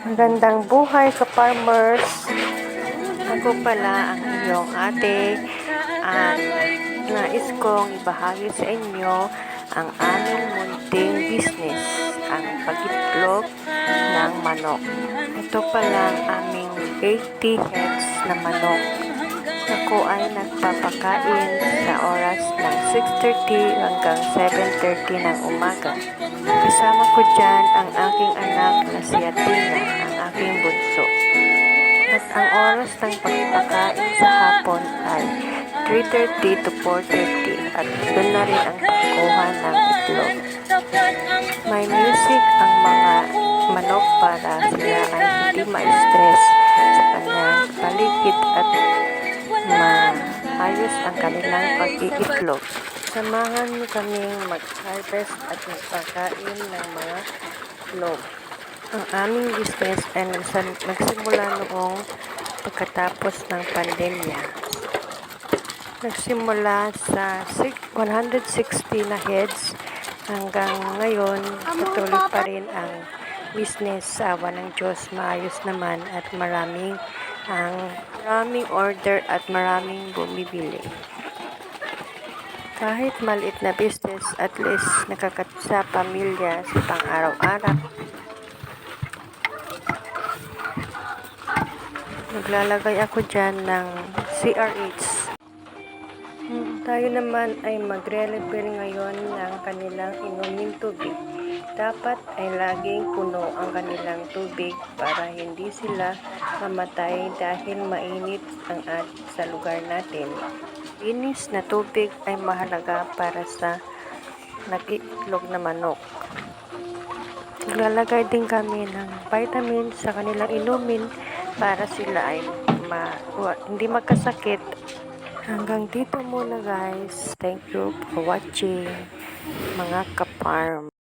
Magandang buhay ka farmers. Ako pala ang iyong ate at nais kong ibahagi sa inyo ang aming munting business, ang pagitlog ng manok. Ito pala ang aming 80 heads na manok. Ako ay nagpapakain sa oras ng 6.30 hanggang 7.30 ng umaga. Kasama ko dyan ang aking anak na si Athena, ang aking bunso. At ang oras ng pagpakain sa hapon ay 3.30 to 4.30 at doon na rin ang pagkuha ng itlog. May music ang mga manok para sila ay hindi ma-stress sa kanyang paligid at maayos ang kanilang pag-iitlog. Samahan niyo kaming mag-harvest at magpakain ng mga itlog. Ang aming business ay nagsimula noong pagkatapos ng pandemya. Nagsimula sa six- 160 na heads hanggang ngayon patuloy pa rin ang business sa awa ng Diyos maayos naman at maraming ang maraming order at maraming bumibili. Kahit maliit na business, at least nakakat sa pamilya sa pang-araw-araw. Naglalagay ako dyan ng CRH. Hmm, Tayo naman ay magre-refill ngayon ng kanilang inuming tubig. Dapat ay laging puno ang kanilang tubig para hindi sila mamatay dahil mainit ang at sa lugar natin. Linis na tubig ay mahalaga para sa nag-iitlog na manok. Naglalagay din kami ng vitamin sa kanilang inumin para sila ay ma hindi magkasakit. Hanggang dito muna guys. Thank you for watching mga ka-farm.